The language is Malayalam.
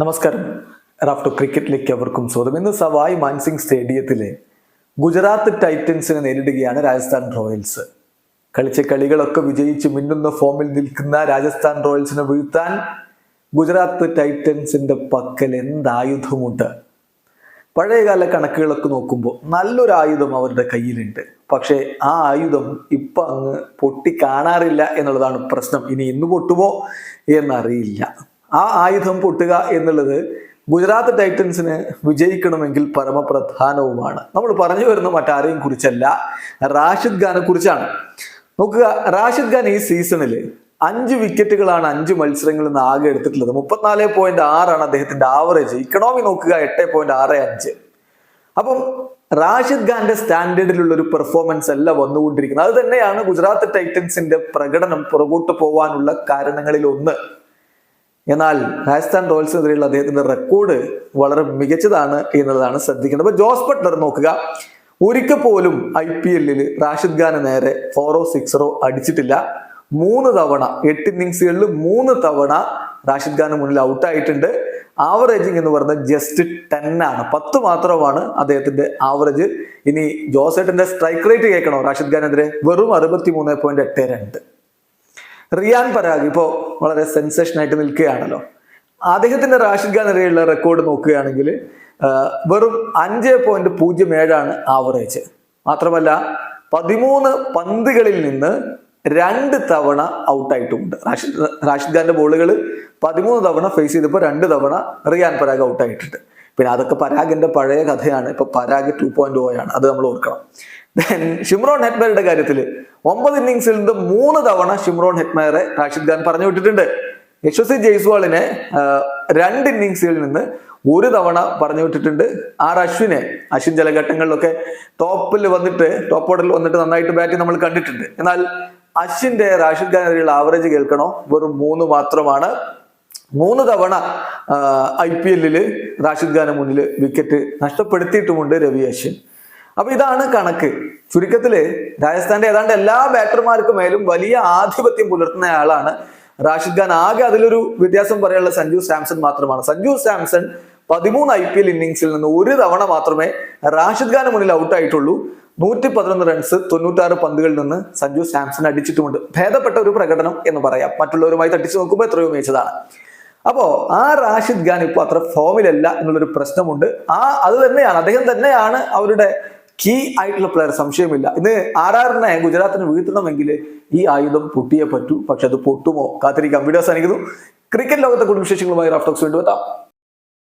നമസ്കാരം. റാഫ്റ്റോ ക്രിക്കറ്റിലേക്ക് അവർക്കും സ്വാഗതം. ഇന്ന് സവായ് മാൻസിംഗ് സ്റ്റേഡിയത്തിലെ ഗുജറാത്ത് ടൈറ്റൻസിനെ നേരിടുകയാണ് രാജസ്ഥാൻ റോയൽസ്. കളിച്ച കളികളൊക്കെ വിജയിച്ച് മിന്നുന്ന ഫോമിൽ നിൽക്കുന്ന രാജസ്ഥാൻ റോയൽസിനെ വീഴ്ത്താൻ ഗുജറാത്ത് ടൈറ്റൻസിന്റെ പക്കൽ എന്തായുധമുണ്ട്? പഴയകാല കണക്കുകളൊക്കെ നോക്കുമ്പോൾ നല്ലൊരു ആയുധം അവരുടെ കയ്യിലുണ്ട്. പക്ഷേ ആ ആയുധം ഇപ്പൊ അങ്ങ് പൊട്ടി കാണാറില്ല എന്നുള്ളതാണ് പ്രശ്നം. ഇനി ഇന്ന് പൊട്ടുമോ എന്നറിയില്ല. ആ ആയുധം പൊട്ടുക എന്നുള്ളത് ഗുജറാത്ത് ടൈറ്റൻസിന് വിജയിക്കണമെങ്കിൽ പരമപ്രധാനവുമാണ്. നമ്മൾ പറഞ്ഞു വരുന്ന മറ്റാരെയും കുറിച്ചല്ല റാഷിദ് ഖാനെ കുറിച്ചാണ്. നോക്കുക റാഷിദ് ഖാൻ ഈ സീസണിൽ അഞ്ച് വിക്കറ്റുകളാണ് അഞ്ച് മത്സരങ്ങളിൽ നിന്ന് ആകെ എടുത്തിട്ടുള്ളത്. മുപ്പത്തിനാല് പോയിന്റ് ആറാണ് അദ്ദേഹത്തിന്റെ ആവറേജ് ഇക്കണോമി നോക്കുക എട്ട് പോയിന്റ് ആറ് അഞ്ച്. അപ്പം റാഷിദ് ഖാന്റെ സ്റ്റാൻഡേർഡിലുള്ള ഒരു പെർഫോമൻസ് അല്ല വന്നുകൊണ്ടിരിക്കുന്നത്. അത് തന്നെയാണ് ഗുജറാത്ത് ടൈറ്റൻസിന്റെ പ്രകടനം പുറകോട്ട് പോവാനുള്ള കാരണങ്ങളിൽ ഒന്ന് എന്നാൽ രാജസ്ഥാൻ റോയൽസിനെതിരെയുള്ള അദ്ദേഹത്തിന്റെ റെക്കോർഡ് വളരെ മികച്ചതാണ് എന്നുള്ളതാണ് ശ്രദ്ധിക്കേണ്ടത്. അപ്പൊ ജോസ് ബട്ട്ലർ നോക്കുക. ഒരിക്കൽ പോലും ഐ പി എല്ലിൽ റാഷിദ് ഖാന് നേരെ ഫോറോ സിക്സറോ അടിച്ചിട്ടില്ല. മൂന്ന് തവണ എട്ട് ഇന്നിങ്സുകളിൽ മൂന്ന് തവണ റാഷിദ് ഖാന് മുന്നിൽ ഔട്ടായിട്ടുണ്ട് ആവറേജിങ് എന്ന് പറയുന്നത് ജസ്റ്റ് ടെൻ ആണ്. പത്ത് മാത്രമാണ് അദ്ദേഹത്തിന്റെ ആവറേജ് ഇനി ജോസേട്ടന്റെ സ്ട്രൈക്ക് റേറ്റ് കേൾക്കണോ? റാഷിദ് ഖാനെതിരെ വെറും അറുപത്തി മൂന്ന് പോയിന്റ് എട്ട് രണ്ട്. റിയാൻ പരാഗ് ഇപ്പോൾ വളരെ സെൻസേഷൻ ആയിട്ട് നിൽക്കുകയാണല്ലോ. അദ്ദേഹത്തിന്റെ റാഷിദ് ഖാനെതിരെയുള്ള റെക്കോർഡ് നോക്കുകയാണെങ്കിൽ വെറും അഞ്ച് പോയിന്റ് പൂജ്യം ഏഴാണ് ആവറേജ് മാത്രമല്ല പതിമൂന്ന് പന്തുകളിൽ നിന്ന് രണ്ട് തവണ ഔട്ടായിട്ടുമുണ്ട് റാഷിദ് റാഷിദ് ഖാന്റെ ബോളുകൾ പതിമൂന്ന് തവണ ഫേസ് ചെയ്തപ്പോൾ രണ്ട് തവണ റിയാൻ പരാഗ് ഔട്ടായിട്ടുണ്ട് പിന്നെ അതൊക്കെ പരാഗിന്റെ പഴയ കഥയാണ്. ഇപ്പൊ പരാഗ് ടു പോയിന്റ് ഓ ആണ്. അത് നമ്മൾ ഓർക്കണം. Then ഷിംറോൺ ഹെറ്റ്മയറുടെ കാര്യത്തിൽ ഒമ്പത് ഇന്നിങ്സിൽ നിന്ന് മൂന്ന് തവണ ഷിംറോൺ ഹെറ്റ്മയറെ റാഷിദ് ഖാൻ പറഞ്ഞു വിട്ടിട്ടുണ്ട്. യശസ്വി ജയ്സ്വാളിനെ രണ്ട് ഇന്നിങ്സിൽ നിന്ന് ഒരു തവണ പറഞ്ഞു വിട്ടിട്ടുണ്ട്. ആർ അശ്വിനെ അശ്വിൻ ചില ഘട്ടങ്ങളിലൊക്കെ ടോപ്പിൽ വന്നിട്ട് ടോപ്പ് ഓർഡറിൽ വന്നിട്ട് നന്നായിട്ട് ബാറ്റ് നമ്മൾ കണ്ടിട്ടുണ്ട്. എന്നാൽ അശ്വിന്റെ റാഷിദ് ഖാനെതിരെയുള്ള ആവറേജ് കേൾക്കണോ? വെറും മൂന്ന് മാത്രമാണ്. മൂന്ന് തവണ ഐ പി എല്ലിൽ റാഷിദ് ഖാന് മുന്നിൽ വിക്കറ്റ് നഷ്ടപ്പെടുത്തിയിട്ടുമുണ്ട് രവി അശ്വിൻ. അപ്പൊ ഇതാണ് കണക്ക്. ചുരുക്കത്തിൽ രാജസ്ഥാന്റെ ഏതാണ്ട് എല്ലാ ബാറ്റർമാർക്ക് മേലും വലിയ ആധിപത്യം പുലർത്തുന്ന ആളാണ് റാഷിദ് ഖാൻ. ആകെ അതിലൊരു വ്യത്യാസം പറയാനുള്ള സഞ്ജു സാംസൺ മാത്രമാണ്. സഞ്ജു സാംസൺ പതിമൂന്ന് ഐ പി എൽ ഇന്നിങ്സിൽ നിന്ന് ഒരു തവണ മാത്രമേ റാഷിദ് ഖാന് മുന്നിൽ ഔട്ടായിട്ടുള്ളൂ. നൂറ്റി പതിനൊന്ന് റൺസ് തൊണ്ണൂറ്റാറ് പന്തുകളിൽ നിന്ന് സഞ്ജു സാംസൺ അടിച്ചിട്ടുമുണ്ട്. ഭേദപ്പെട്ട ഒരു പ്രകടനം എന്ന് പറയാം. മറ്റുള്ളവരുമായി തട്ടിച്ചു നോക്കുമ്പോൾ എത്രയോ മികച്ചതാണ്. അപ്പോ ആ റാഷിദ് ഖാൻ ഇപ്പോൾ അത്ര ഫോമിലല്ല എന്നുള്ളൊരു പ്രശ്നമുണ്ട്. ആ അത് തന്നെയാണ്. അദ്ദേഹം തന്നെയാണ് അവരുടെ കീ ആയിട്ടുള്ള പ്ലെയർ സംശയമില്ല. ഇന്ന് ആർ ആറിനെ ഗുജറാത്തിന് വീഴ്ത്തണമെങ്കിൽ ഈ ആയുധം പൊട്ടിയേ പറ്റൂ. പക്ഷെ അത് പൊട്ടുമോ? കാത്തിരിക്കാം. വീഡിയോ സാധിക്കുന്നു ക്രിക്കറ്റ് ലോകത്തെ കുടുംബ വിശേഷങ്ങളുമായി റാഫ്റ്റോക്സ് വീണ്ടും എത്താം.